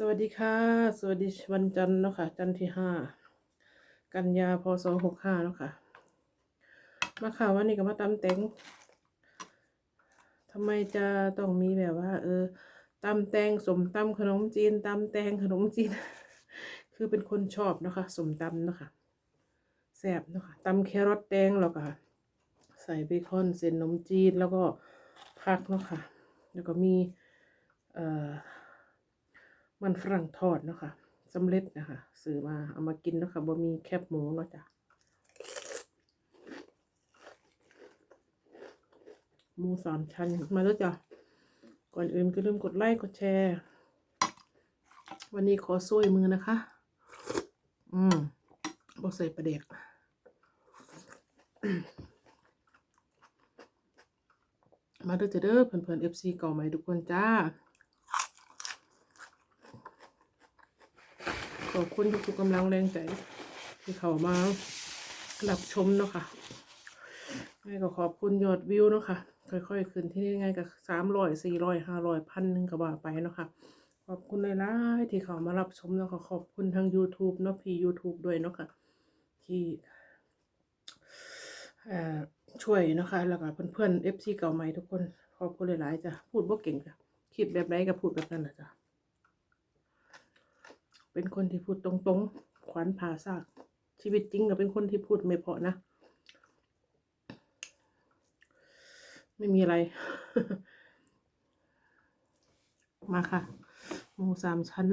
สวัสดีค่ะ สวัสดีวันจันทร์เนาะค่ะ จันทร์ที่ห้ากันยาพศหกห้าเนาะค่ะ มาข่าววันนี้ก็มาตำแตงทำไมจะต้องมีแบบว่า เออตำแตงสมตำขนมจีนตำแตงขนมจีน คือเป็นคนชอบเนาะค่ะสมตำเนาะค่ะแซ่บเนาะค่ะตำแครอทแดงแล้วก็ใส่เบคอนเส้นขนมจีนแล้วก็ผักเนาะค่ะ แล้วก็มี เอ่อ มันฝรั่งทอดเนาะค่ะสำเร็จนะคะซื้อมาเอามากินเนาะค่ะบ่มีแคบหมูเนาะจ้ะหมูสามชั้นมาแล้วจ้ะก่อนอื่นก็ลืมกดไลค์กดแชร์ วันนี้ขอซวยมือนะคะ อืมบ่ใส่ประเด็กมาเด้อจ้ะเด้อเพื่อนๆ FC เก่าใหม่ทุกคนจ้า อบคุณทุกๆกำลังแรงใจที่เขามารับชมเนาะค่ะไงก็ขอบคุณยอดวิวเนาะค่ะค่อยๆขึ้นที่นี่ไงก็สามร้อยสี่ร้อยห้าร้อยพันหนึ่งก็ว่าไปเนาะค่ะขอบคุณเลยล่ะที่เขามารับชมเนาะค่ะขอบคุณทาง YouTube เนาะพี่ YouTube ด้วยเนาะค่ะที่ช่วยเนาะคะแล้วก็เพื่อนๆ FC เก่าใหม่ทุกคน ขอบคุณหลายๆจ้ะพูดบ่เก่งจ้ะคิดแบบไหนก็พูดแบบนั้นแหละจ้ะ เป็นคนที่พูดตรงๆ ขวัญผ่าซาก ชีวิตจริงก็เป็นคนที่พูดไม่เพราะนะ ไม่มีอะไร มาค่ะ หมูสามชั้น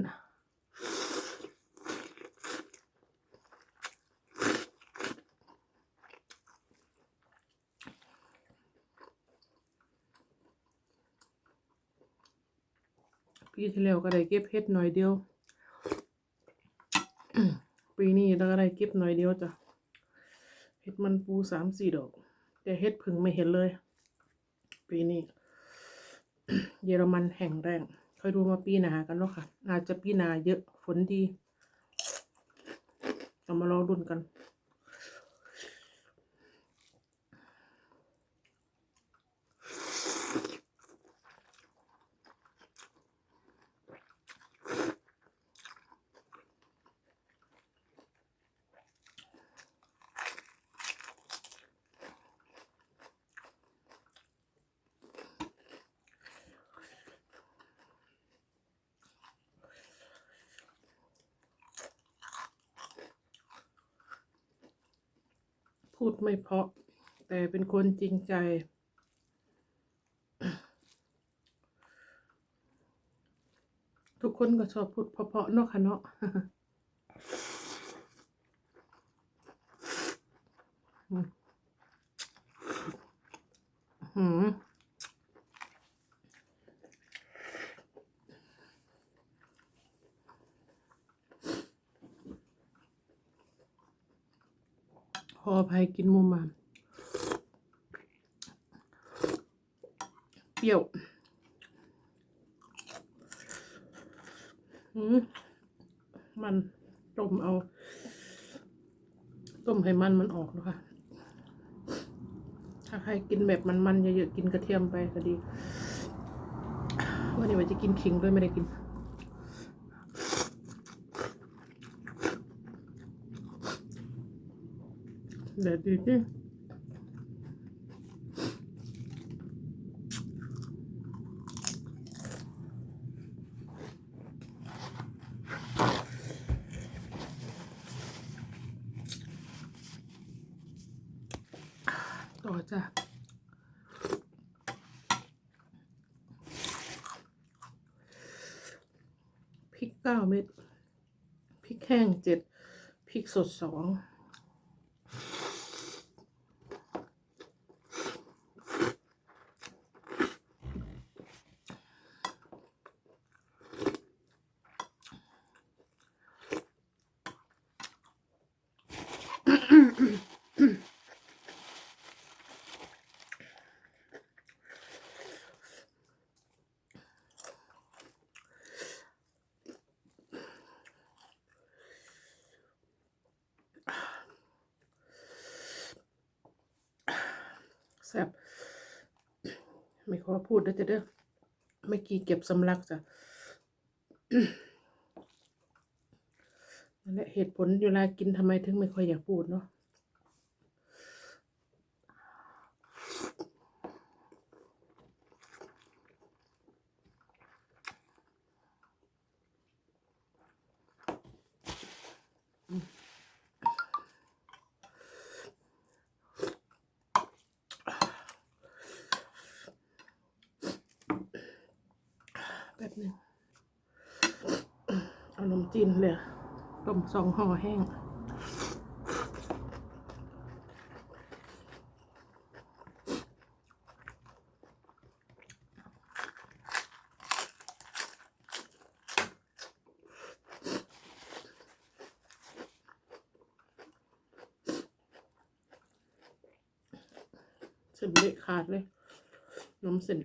ปีที่แล้วก็ได้เก็บเฮ็ดหน่อยเดียว ปีนี้เราก็ได้เก็บหน่อยเดียวจ้ะเห็ดมันปูสามสี่ดอก แต่เห็ดผึ่งไม่เห็นเลย ปีนี้ เยอรมันแห่งแรงคอยดูมาปีหนากันเนาะค่ะอาจจะปีหนาเยอะฝนดีเรามารอรุ่นกัน พูดไม่เพาะ แต่เป็นคนจริงใจ ทุกคนก็ชอบพูดเพาะๆเนาะค่ะเนาะอืม ออภัยกินมุมมามเปรี้ยวมมันต้มเอา ต้มให้มันมันออกนะคะ ถ้าใครกินแบบมันๆเยอะๆกินกระเทียมไปก็ดี วันนี้ว่าจะกินขิงด้วยไม่ได้กิน เดี๋ยวดูดิต่อจ้ะพริกเก้าเม็ดพริกแห้งเจ็ดพริกสดสอง ซบไม่ขอพูดเด้อจะเด้อเมื่อกี้เก็บสำลักจ้ะนั่นแหละเหตุผลเวลากินทำไมถึงไม่ค่อยอยากพูดเนาะ ป๊บนึงเอานมจีนเลยต้มสองห่อแห้งเส้นเละขาดเลยนมเส้น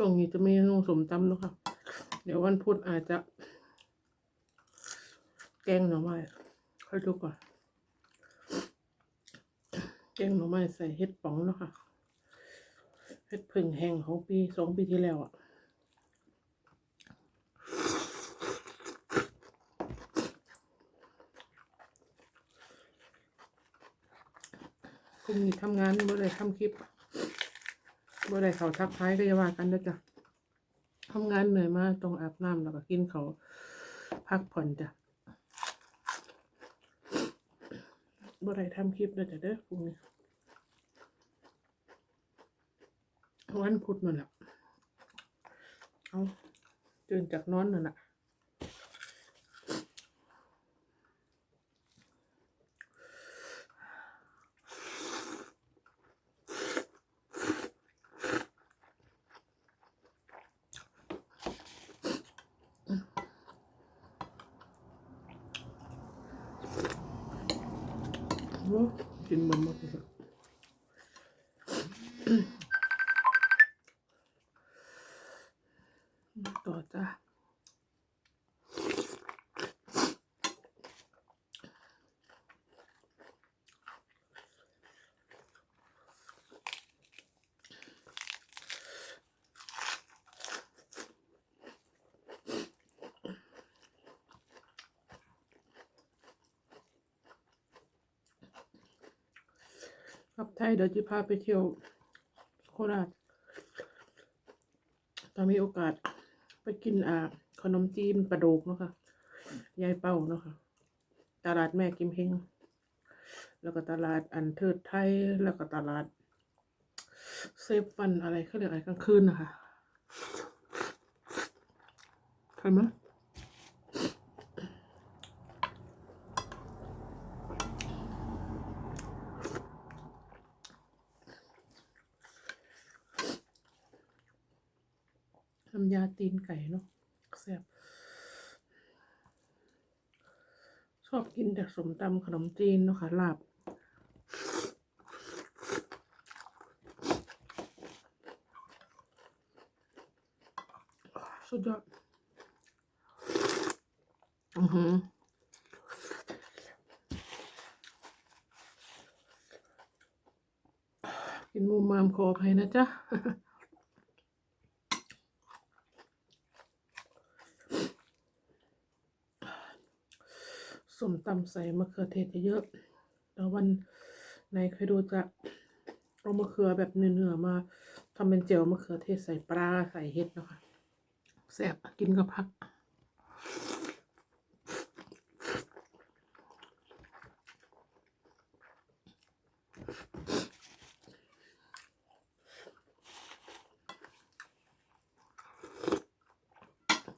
ช่วงนี้จะไมีนูสมตำเนอะคะเดี๋ยววันพุธอาจจะ แกงหน่อไม้ค่อยดูก่อน แกงหน่อไม้ใส่เห็ดป๋องเนาะค่ะเห็ดผึ่งแห้งของปีสองปีที่แล้วอะพรุ่งนี้ทำงานบ่ได้ทำคลิป บ่ได้เขาทักท้ายก็อย่าว่ากันนะจ๊ะทำงานเหนื่อยมากต้องอาบน้ำแล้วก็กินเขาพักผ่อนจ้ะบ่ได้ทำคลิปเลยจ้ะเด้อพรุ่งนี้วันพุธนั่นแหละเอาตื่นจากนอนนั่นแหละ โอ้กินมันหมดเลยต่อจ้า กับไทยเดี๋ยวจะพาไปเที่ยวโคราชถ้ามีโอกาสไปกินอ่าขนมจีนปลาโดกเนาะค่ะยายเป้าเนาะค่ะตลาดแม่กิมเฮงแล้วก็ตลาดอันเทิดไทย แล้วก็ตลาด เซฟฟันอะไรเขาเรียกอะไรกลางคืนนะคะใช่ไหมยน้ำยา ตีนไก่เนาะแซ่บชอบกินแต่สมตำขนมจีนเนาะค่ะลาบสุดยอดอือหือกินมุมมามขออภัยนะจ๊ะ ส้มตำใส่มะเขือเทศเยอะๆแล้ววันไหนเคยดูจะเอามะเขือแบบเนื้อๆมาทำเป็นเจียวมะเขือเทศใส่ปลาใส่เห็ดเนาะคะแซ่บกินกับผัก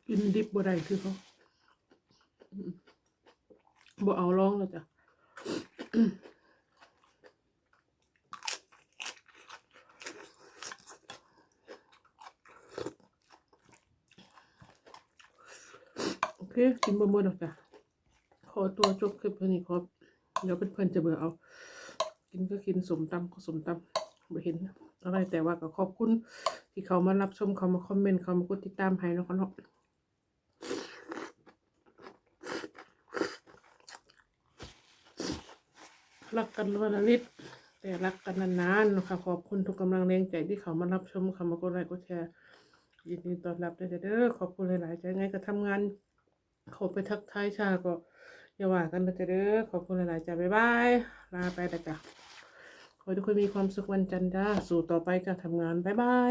กินดิบบ่ได้คือเขา บ่เอาร้องแล้วจ้ะโอเคกินบ่หมดหรอกจ้ะขอตัวจบคลิปเท่านี้ครับเดี๋ยวเพื่อนๆจะเบื่อเอา กินก็กินสมตำก็สมตำไม่เห็นอะไรแต่ว่าก็ขอบคุณที่เขามารับชมเขามาคอมเมนต์เขามากดติดตามให้แล้วก็เนาะ รักกันวันละนิดแต่รักกันนานๆนะคะขอบคุณทุกกำลังแรงใจที่เขามารับชมเขามากดไลค์กดแชร์ยินดีต้อนรับด้วยเด้อขอบคุณหลายๆใจไงก็ทำงานเขาไปทักทายชาก็อย่าว่ากันนะเด้อขอบคุณหลายๆใจบ๊ายบายลาไปแล้วจ้ะขอทุกคนมีความสุขวันจันทร์จ้าสู่ต่อไปการทำงานบ๊ายบาย